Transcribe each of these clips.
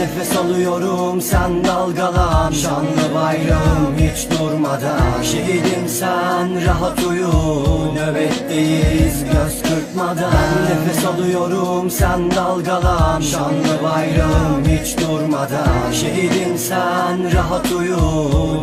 nefes alıyorum sen dalgalan. Şanlı bayrağım hiç durmadan. Şehidim sen rahat uyu. Nöbetteyiz göz kırpmadan nefes alıyorum sen dalgalan. Şanlı bayrağım hiç durmadan. Şehidim sen rahat uyu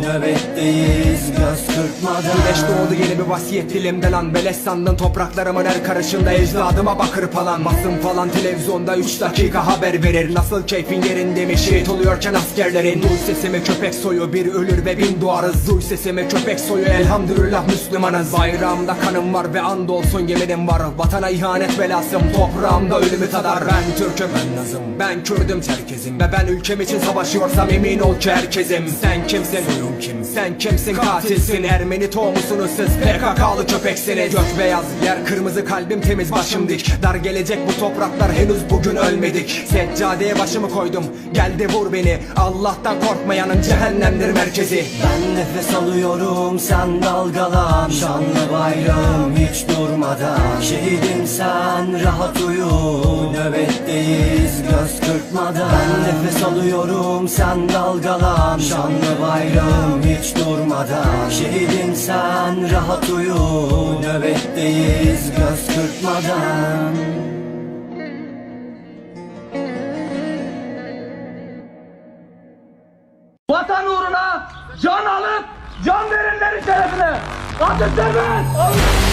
Nöbetteyiz göz kırpmadan. Güneş doğdu yeni bir vasiyet dilimde lan Beleş sandın. Topraklarımın her karışında Ecdadıma bakır falan. Basın falan televizyonda 3 dakika haber verir. Nasıl keyfin yerinde mi? Şehit oluyorken askerlerin. Duy sesimi köpek soyu bir ölür ve bin doğarız. Duy sesimi köpek soyu elhamdülillah Müslümanız. Bayrağımda kanım var ve andolsun yeminim var. Vatana ihanet belasım toprağımda ölümü tadar. Ben Türk'üm. Ben Nazım. Ben Kürdüm Çerkezim. Ve ben ülkem için savaşıyorsam emin ol ki herkesim. Sen kimsin? Soyun kim? Sen kimsin? Katilsin. Ermeni tohumusunuz siz. PKK'lı köpeksiniz. Gök beyaz yer kırmızı kalbim temiz başım dik. Dar gelecek bu topraklar henüz bugün ölmedik. Seccadeye başımı koydum. Geldi vur beni. Allah'tan korkmayanın cehennemdir merkezi. Ben nefes alıyorum sen dalgalan. Şanlı bayrağım hiç durmadan. Şehidim sen rahat uyu Nöbetteyiz. Göz kırpmadan Ben nefes alıyorum. Sen dalgalan Şanlı bayrağım hiç durmadan. Şehidim sen rahat uyu Nöbetteyiz. Göz kırpmadan. Vatan uğruna can alıp can verenlerin şerefine. Atatürk serbest!